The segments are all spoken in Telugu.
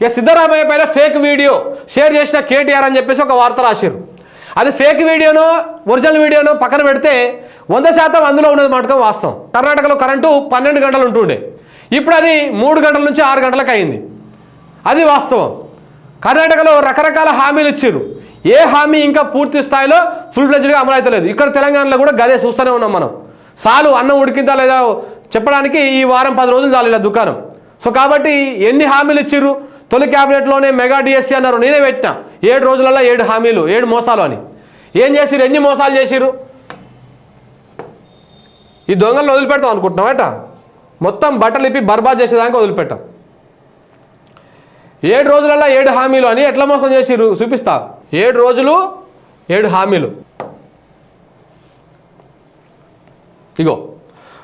ఇక సిద్ధరామయ్య పైన ఫేక్ వీడియో షేర్ చేసిన కేటీఆర్ అని చెప్పేసి ఒక వార్త రాశారు. అది ఫేక్ వీడియోను ఒరిజినల్ వీడియోను పక్కన పెడితే వంద శాతం అందులో ఉన్నది మటుకు వాస్తవం. కర్ణాటకలో కరెంటు పన్నెండు గంటలు ఉంటుండే. ఇప్పుడు అది మూడు గంటల నుంచి ఆరు గంటలకు అయింది. అది వాస్తవం. కర్ణాటకలో రకరకాల హామీలు ఇచ్చారు. ఏ హామీ ఇంకా పూర్తి స్థాయిలో ఫుల్ ఫ్లెజ్డ్గా అమలవుతలేదు ఇక్కడ తెలంగాణలో కూడా గదే చూస్తూనే ఉన్నాం మనం. సాలు అన్నం ఉడికిందా లేదా చెప్పడానికి ఈ వారం పది రోజులు చాలు ఇలా దుకాణం. సో కాబట్టి ఎన్ని హామీలు ఇచ్చారు? తొలి క్యాబినెట్లోనే మెగా డిఎస్సీ అన్నారు. నేనే పెట్టిన. ఏడు రోజులలో ఏడు హామీలు ఏడు మోసాలు అని. ఏం చేసిరు ఎన్ని మోసాలు చేసిరు ఈ దొంగలను వదిలిపెడతాం అనుకుంటున్నామట మొత్తం బట్టలు ఇప్పి బర్బాద్ చేసేదాకా వదిలిపెట్టాం. ఏడు రోజులలో ఏడు హామీలు అని ఎట్లా మోసం చేసిర్రు? చూపిస్తా. ఏడు రోజులు ఏడు హామీలు. ఇగో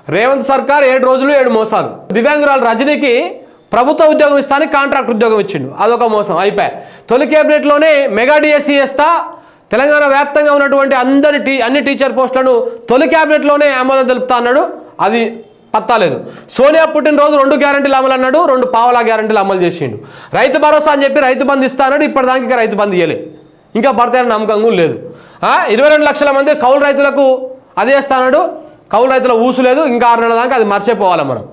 రేవంత్ సర్కార్ ఏడు రోజులు ఏడు మోసాలు. దివ్యాంగురాలు రజనీకి ప్రభుత్వ ఉద్యోగం ఇస్తాను కాంట్రాక్ట్ ఉద్యోగం ఇచ్చిండు. అదొక మోసం అయిపోయి తొలి కేబినెట్లోనే మెగా డిఎస్సీ వేస్తా తెలంగాణ వ్యాప్తంగా ఉన్నటువంటి అందరి టీ అన్ని టీచర్ పోస్టులను తొలి క్యాబినెట్లోనే ఆమోదం తెలుపుతా అన్నాడు. అది పత్తాలేదు సోనియా పుట్టినరోజు రెండు గ్యారంటీలు అమలు అన్నాడు రెండు పావలా గ్యారంటీలు అమలు చేసిండు. రైతు భరోసా అని చెప్పి రైతు బంధు ఇస్తా అన్నాడు ఇప్పటిదాకా ఇంకా రైతు బంధు ఇవ్వలే ఇంకా పడతాయని నమ్మకం కూడా లేదు. ఇరవై రెండు లక్షల మంది కౌలు రైతులకు అదే ఇస్తాడు కౌలు రైతుల ఊసు లేదు ఇంకా ఆరు నెలల దాకా అది మర్చిపోవాలి మనం.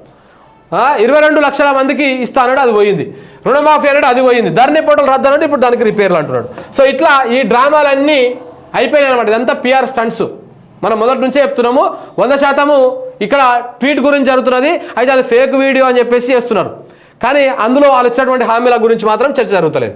ఇరవై రెండు లక్షల మందికి ఇస్తానడు అది పోయింది. రుణమాఫీ అన్నాడు అది పోయింది. ధరణి పోటలు రద్దు అన్నట్టు ఇప్పుడు దానికి రిపేర్లు అంటున్నాడు. సో ఇట్లా ఈ డ్రామాలన్నీ అయిపోయినాయి అనమాట ఇదంతా పిఆర్ స్టంట్స్ మనం మొదటి నుంచే చెప్తున్నాము వంద శాతము ఇక్కడ ట్వీట్ గురించి జరుగుతున్నది అయితే అది ఫేక్ వీడియో అని చెప్పేసి చేస్తున్నారు. కానీ అందులో వాళ్ళు ఇచ్చినటువంటి హామీల గురించి మాత్రం చర్చ జరుగుతలేదు.